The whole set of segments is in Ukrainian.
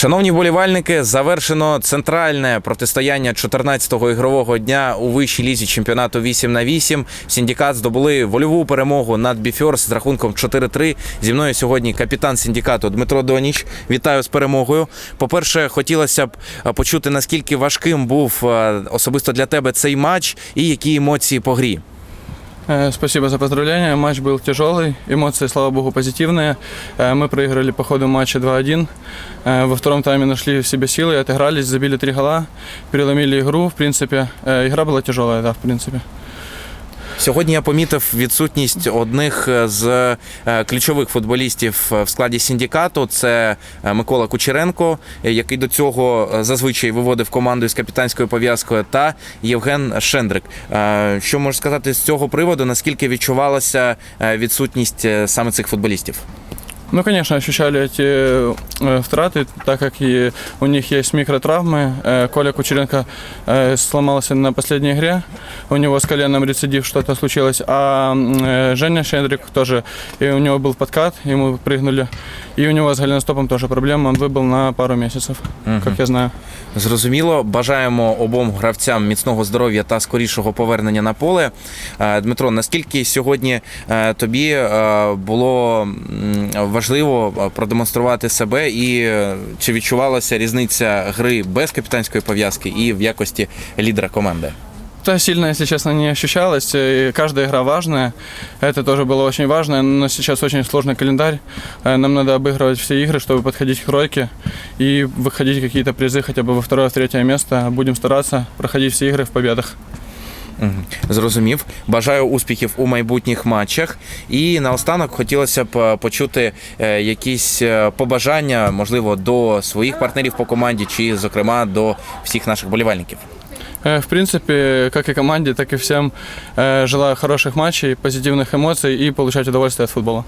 Шановні болівальники, завершено центральне протистояння 14-го ігрового дня у вищій лізі чемпіонату 8 на 8 Сіндікат здобули вольову перемогу над Біфьорс з рахунком 4-3. Зі мною сьогодні капітан синдикату Дмитро Доніч. Вітаю з перемогою. По-перше, хотілося б е, почути, наскільки важким був е, особисто для тебе цей матч і які емоції по грі. Э, Спасибо за поздравления. Матч был тяжелый, эмоции, слава богу, позитивные. Э, Мы проиграли по ходу матча 2-1. Э, Во втором тайме нашли в себе силы, отыгрались, забили три гола, переломили игру. В принципе, э, игра была тяжелая, да, в принципе. Сьогодні я помітив відсутність одних з е, ключових футболістів в складі синдикату. Це е, Микола Кучеренко, е, який до цього е, зазвичай виводив команду із капітанською пов'язкою, та Євген Шендрик. Е, Що можеш сказати з цього приводу? Наскільки відчувалася е, відсутність е, саме цих футболістів? Ну, конечно, ощущали эти э, втраты, так как и у них есть микротравмы. Э, Коля Кучеренко э, сломался на последней игре, у него с коленом рецидив что-то случилось, а м, э, Женя Шендрик тоже, и у него был подкат, ему прыгнули, и у него с голеностопом тоже проблема, он выбыл на пару месяцев, как я знаю. Зрозуміло, бажаємо обом гравцям міцного здоров'я та скорішого повернення на поле. Е, Дмитро, наскільки сьогодні е, тобі е, було м, важливо е, продемонструвати себе, і е, чи відчувалася різниця гри без капітанської пов'язки і в якості лідера команди? Да, сильно, если честно, не ощущалось. И каждая игра важная. Это тоже было очень важно. Но сейчас очень сложный календарь. Э, Нам надо обыгрывать все игры, чтобы подходить к тройке и выходить в какие-то призы хотя бы во второе, в третье место. Будем стараться проходить все игры в победах. Мгм. Зрозумів. Бажаю успіхів у майбутніх матчах. І наостанок хотілося б е, почути е, якісь е, побажання, можливо, до своїх партнерів по команді, чи, зокрема, до всіх наших болівальників. Э, В принципе, как и команде, так и всем э, желаю хороших матчей, позитивных эмоций и получать удовольствие от футбола.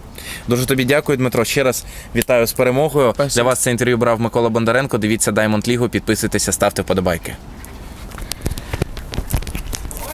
Дуже тобі дякую, Дмитро. Ще раз вітаю з перемогою. Спасибо. Для вас це інтерв'ю брав Микола Бондаренко. Дивіться Даймонд Лігу, підписуйтеся, ставте вподобайки.